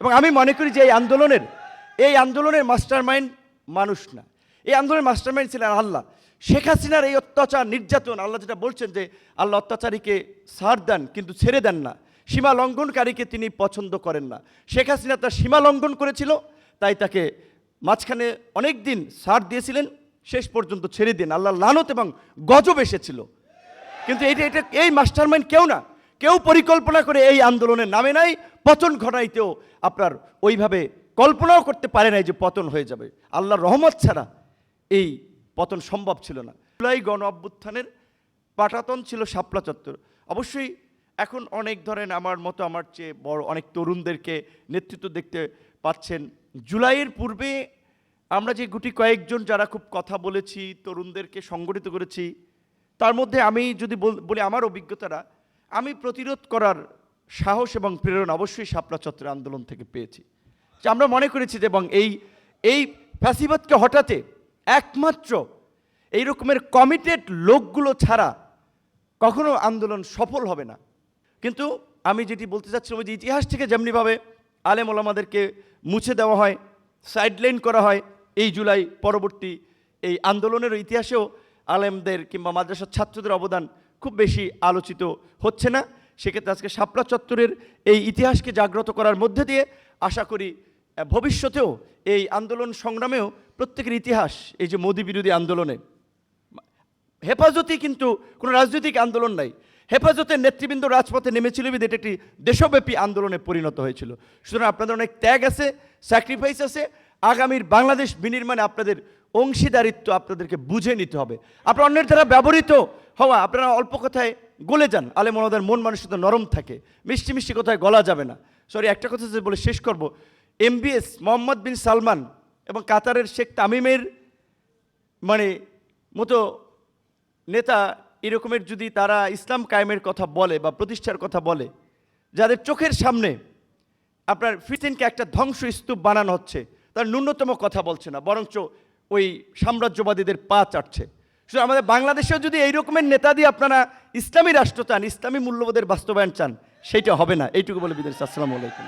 এবং আমি মনে করি যে এই আন্দোলনের এই আন্দোলনের মাস্টার মাইন্ড মানুষ না। এই আন্দোলনের মাস্টার মাইন্ড ছিলেন আল্লাহ। শেখ হাসিনার এই অত্যাচার, নির্যাতন, আল্লাহ যেটা বলছেন যে আল্লাহ অত্যাচারীকে সার দেন, কিন্তু ছেড়ে দেন না। সীমা লঙ্ঘনকারীকে তিনি পছন্দ করেন না। শেখ হাসিনা তার সীমা লঙ্ঘন করেছিল, তাই তাকে মাঝখানে অনেক দিন ছাড় দিয়েছিলেন, শেষ পর্যন্ত ছেড়ে দিন। আল্লাহ লানত এবং গজব এসেছিল। কিন্তু এটা এটা, এই মাস্টারমাইন্ড কেউ না। কেউ পরিকল্পনা করে এই আন্দোলনের নামে নাই, পতন ঘটাইতেও আপনার ওইভাবে কল্পনাও করতে পারে নাই যে পতন হয়ে যাবে। আল্লাহর রহমত ছাড়া এই পতন সম্ভব ছিল না। জুলাই গণ অভ্যুত্থানের পাটাতন ছিল শাপলা চত্বর। অবশ্যই এখন অনেক ধরেন আমার মতো, আমার চেয়ে বড় অনেক তরুণদেরকে নেতৃত্ব দেখতে পাচ্ছেন। জুলাইয়ের পূর্বে আমরা যে গুটি কয়েকজন যারা খুব কথা বলেছি, তরুণদেরকে সংগঠিত করেছি, তার মধ্যে আমি যদি বল- আমার অভিজ্ঞতাটা আমি প্রতিরোধ করার সাহস এবং প্রেরণা অবশ্যই শাপলা চত্বর আন্দোলন থেকে পেয়েছি। আমরা মনে করেছি যে এবং এই এই ফ্যাসিবাদকে হঠাতে একমাত্র এই রকমের কমিটেড লোকগুলো ছাড়া কখনো আন্দোলন সফল হবে না। কিন্তু আমি যেটি বলতে চাচ্ছিলাম যে ইতিহাস থেকে যেমনিভাবে আলেম ওলামাদেরকে মুছে দেওয়া হয় সাইডলাইন করা হয়, এই জুলাই পরবর্তী এই আন্দোলনের ইতিহাসেও আলেমদের কিংবা মাদ্রাসার ছাত্রদের অবদান খুব বেশি আলোচিত হচ্ছে না। সেক্ষেত্রে আজকে শাপলা চত্বরের এই ইতিহাসকে জাগ্রত করার মধ্যে দিয়ে আশা করি ভবিষ্যতেও এই আন্দোলন সংগ্রামেও প্রত্যেকের ইতিহাস, এই যে মোদী বিরোধী আন্দোলনে হেফাজতি কিন্তু কোনো রাজনৈতিক আন্দোলন নাই। হেফাজতের নেতৃবৃন্দ রাজপথে নেমেছিল বিধে এটা একটি দেশব্যাপী আন্দোলনে পরিণত হয়েছিল। সুতরাং আপনাদের অনেক ত্যাগ আছে স্যাক্রিফাইস আছে। আগামীর বাংলাদেশ বিনির্মাণে আপনাদের অংশীদারিত্ব আপনাদেরকে বুঝে নিতে হবে। আপনার অন্যের দ্বারা ব্যবহৃত হওয়া, আপনারা অল্প কথায় গলে যান। আলে মনোদের মন মানুষের তো নরম থাকে। মিষ্টি মিষ্টি কথায় গলা যাবে না। সরি একটা কথা যে বলে শেষ করব। এমবিএস মোহাম্মদ বিন সালমান এবং কাতারের শেখ তামিমের মানে মতো নেতা এরকমের যদি তারা ইসলাম কায়েমের কথা বলে বা প্রতিষ্ঠার কথা বলে, যাদের চোখের সামনে আপনার ফিলিস্তিনকে একটা ধ্বংস স্তূপ বানানো হচ্ছে, তার ন্যূনতম কথা বলছে না, বরঞ্চ ওই সাম্রাজ্যবাদীদের পা চাটছে। শুধু আমাদের বাংলাদেশেও যদি এই রকমের নেতা দিয়ে আপনারা ইসলামী রাষ্ট্র চান, ইসলামী মূল্যবোধের বাস্তবায়ন চান, সেইটা হবে না। এইটুকু বলে বিদেশ আসসালামু আলাইকুম।